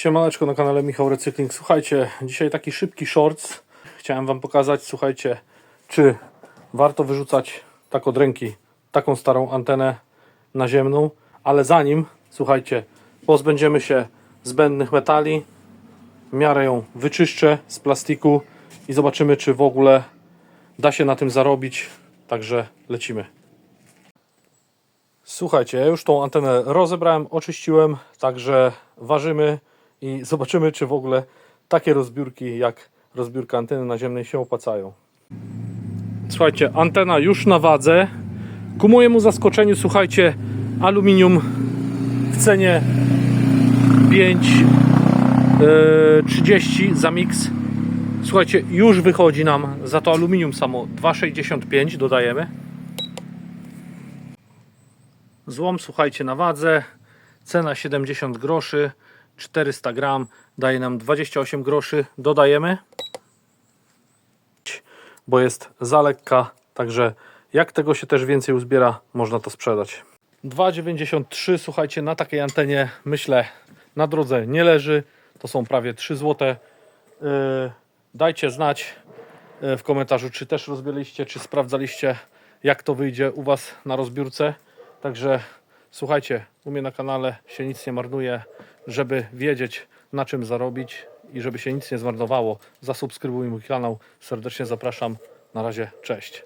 Siemaneczko na kanale Michał Recykling. Słuchajcie, dzisiaj taki szybki shorts. Chciałem Wam pokazać, słuchajcie, czy warto wyrzucać tak od ręki taką starą antenę naziemną, ale zanim, słuchajcie, pozbędziemy się zbędnych metali, w miarę ją wyczyszczę z plastiku i zobaczymy, czy w ogóle da się na tym zarobić. Także lecimy. Słuchajcie, ja już tą antenę rozebrałem, oczyściłem, także ważymy i zobaczymy, czy w ogóle takie rozbiórki jak rozbiórka anteny naziemnej się opłacają. Słuchajcie, antena już na wadze. Ku mojemu zaskoczeniu, słuchajcie, aluminium w cenie 5,30 za mix. Słuchajcie, już wychodzi nam za to aluminium samo 2,65 dodajemy. Złom, słuchajcie, na wadze. Cena 70 groszy, 400 gram daje nam 28 groszy. Dodajemy, bo jest za lekka, także jak tego się też więcej uzbiera, można to sprzedać. 2,93 słuchajcie, na takiej antenie myślę na drodze nie leży. To są prawie 3 zł. Yy, dajcie znać yy, w komentarzu, czy też rozbiliście, czy sprawdzaliście, jak to wyjdzie u Was na rozbiórce. Także słuchajcie, u mnie na kanale się nic nie marnuje, żeby wiedzieć na czym zarobić i żeby się nic nie zmarnowało. Zasubskrybuj mój kanał. Serdecznie zapraszam. Na razie, cześć.